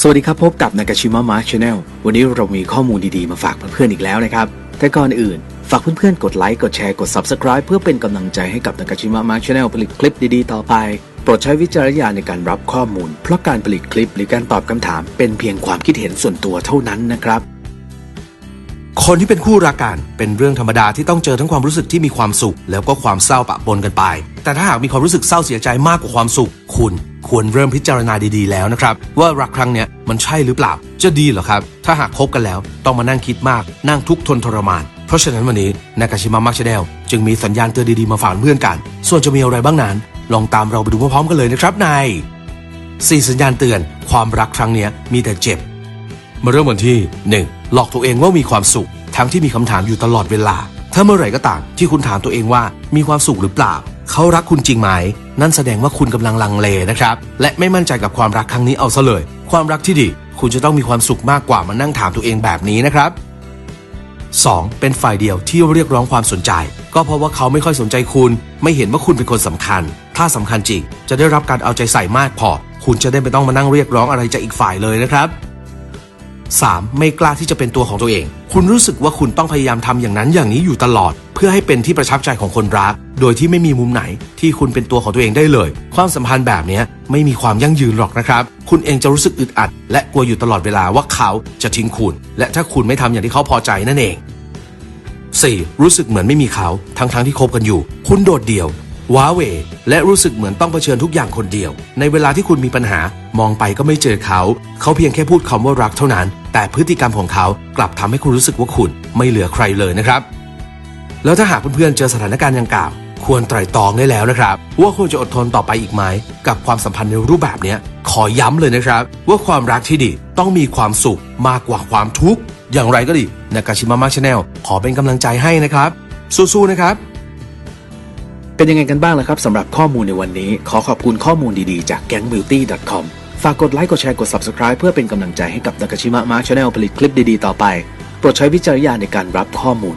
สวัสดีครับ พบกับนากาชิมะมาร์ชแนลวันนี้เรามีข้อมูลดีๆ มาฝากเพื่อนๆอีกแล้วนะครับ แต่ก่อนอื่น ฝากเพื่อนๆ กดไลค์ กดแชร์ กด Subscribe เพื่อเป็นกำลังใจให้กับนากาชิมะมาร์ชแนลผลิตคลิปดีๆ ต่อไป โปรดใช้วิจารณญาณในการรับข้อมูล เพราะการผลิตคลิปหรือการตอบคำถาม เป็นเพียงความคิดเห็นส่วนตัวเท่านั้นนะครับ คนที่เป็นคู่รักกันเป็นเรื่องธรรมดาที่ต้องเจอทั้งความรู้สึกที่มีความสุข แล้วก็ความเศร้าปะปนกันไป แต่ถ้าหากมีความรู้สึกเศร้าเสียใจมากกว่าความสุข คุณ ควรเริ่มพิจารณาดีๆแล้วนะครับ ว่ารักครั้งเนี้ยมันใช่หรือเปล่า จะดีเหรอครับ ถ้าหากคบกันแล้วต้องมานั่งคิดมาก นั่งทุกทนทรมาน เพราะฉะนั้นวันนี้นากาชิมะมักชาแนลจึงมีสัญญาณเตือนดีๆมาฝากเพื่อนกัน ส่วนจะมีอะไรบ้างนั้น ลองตามเราไปดูพร้อมๆกันเลยนะครับในสี่สัญญาณเตือน ความรักครั้งเนี้ยมีแต่เจ็บ มาเริ่มกันที่ 1. หลอกตัวเองว่ามีความสุข ทั้งที่มีคำถามอยู่ตลอดเวลา ถ้าเมื่อไหร่ก็ตามที่คุณถามตัวเองว่ามีความสุขหรือเปล่า เขารักคุณจริงไหม นั่นแสดงว่าคุณกำลังลังเลนะครับ และไม่มั่นใจกับความรักครั้งนี้เอาซะเลย ความรักที่ดี คุณจะต้องมีความสุขมากกว่ามานั่งถามตัวเองแบบนี้นะครับ 2. เป็นฝ่ายเดียวที่เรียกร้องความสนใจ ก็เพราะว่าเขาไม่ค่อยสนใจคุณ ไม่เห็นว่าคุณเป็นคนสำคัญ ถ้าสำคัญจริง จะได้รับการเอาใจใส่มากพอ คุณจะได้ไม่ต้องมานั่งเรียกร้องอะไรจากอีกฝ่ายเลยนะครับ 3. ไม่กล้าที่จะเป็นตัวของตัวเอง คุณรู้สึกว่าคุณต้องพยายามทำอย่างนั้นอย่างนี้อยู่ตลอด เพื่อให้เป็นที่ประทับใจของคนรัก โดยที่ไม่มีมุมไหนที่คุณเป็นตัวของตัวเองได้เลย ความสัมพันธ์แบบนี้ไม่มีความยั่งยืนหรอกนะครับ คุณเองจะรู้สึกอึดอัด และกลัวอยู่ตลอดเวลาว่าเขาจะทิ้งคุณ และถ้าคุณไม่ทำอย่างที่เขาพอใจนั่นเอง 4. รู้สึกเหมือนไม่มีเขาทั้งๆทที่คบกันอยู่ คุณโดดเดี่ยวว้าเวและรู้สึกเหมือนต้องเผชิญทุกอย่างคนเดียว ในเวลาที่คุณมีปัญหามองไปก็ไม่เจอเขา เขาเพียงแค่พูดคำว่ารักเท่านั้น แต่พฤติกรรมของเขากลับทำให้คุณรู้สึกว่าคุณไม่เหลือใครเลยนะครับ แล้วถ้าหากเพื่อนๆเจอสถานการณ์ดังกล่าว ควรไตร่ตรองได้แล้วนะครับ ว่าควรจะอดทนต่อไปอีกไหมกับความสัมพันธ์ในรูปแบบนี้ขอย้ำเลยนะครับ ว่าความรักที่ดีต้องมีความสุขมากกว่าความทุกข์อย่างไรก็ดีนากาชิมะมาชาแนลขอเป็นกำลังใจให้นะครับ สู้ๆนะครับเป็นยังไงกันบ้างล่ะครับสำหรับข้อมูลในวันนี้ ขอขอบคุณข้อมูลดีๆจาก gangbeauty.com ฝากกดไลค์กดแชร์กด Subscribe เพื่อเป็นกำลังใจให้กับนากาชิมะมาร์ชแนลผลิตคลิปดีๆต่อไป โปรดใช้วิจารณญาณในการรับข้อมูล